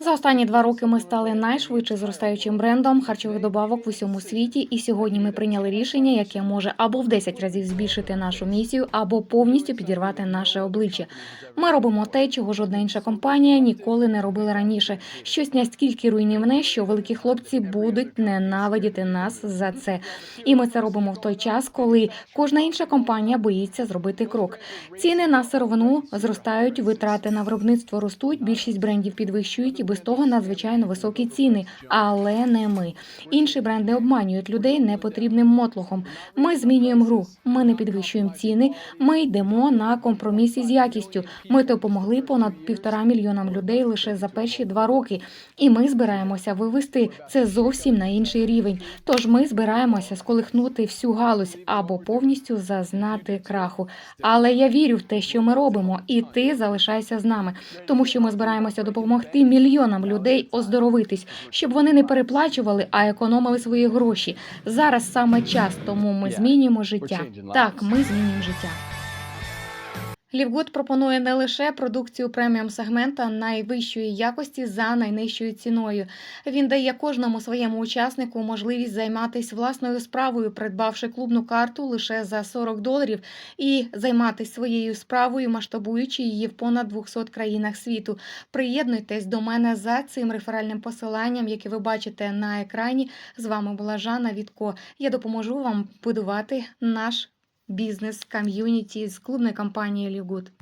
За останні два роки ми стали найшвидше зростаючим брендом харчових добавок в усьому світі. І сьогодні ми прийняли рішення, яке може або в 10 разів збільшити нашу місію, або повністю підірвати наше обличчя. Ми робимо те, чого жодна інша компанія ніколи не робила раніше. Щось настільки руйнівне, що великі хлопці будуть ненавидіти нас за це. І ми це робимо в той час, коли кожна інша компанія боїться зробити крок. Ціни на сировину зростають, витрати на виробництво ростуть. Більшість брендів підвищують і без того надзвичайно високі ціни, але не ми. Інші бренди обманюють людей непотрібним мотлохом. Ми змінюємо гру. Ми не підвищуємо ціни. Ми йдемо на компроміси з якістю. Ми допомогли понад півтора мільйонам людей лише за перші два роки. І ми збираємося вивести це зовсім на інший рівень. Тож ми збираємося сколихнути всю галузь або повністю зазнати краху. Але я вірю в те, що ми робимо, і ти залишайся з нами, тому що ми збираємося допомогти мільйонам людей оздоровитись, щоб вони не переплачували, а економили свої гроші. Зараз саме час, тому ми змінюємо життя. Так, ми змінюємо життя. Лівгуд пропонує не лише продукцію преміум сегмента найвищої якості за найнижчою ціною. Він дає кожному своєму учаснику можливість займатися власною справою, придбавши клубну карту лише за 40 доларів, і займатися своєю справою, масштабуючи її в понад 200 країнах світу. Приєднуйтесь до мене за цим реферальним посиланням, яке ви бачите на екрані. З вами була Жанна Вітко. Я допоможу вам будувати наш бізнес комьюнити с клубной компанией Лівгуд.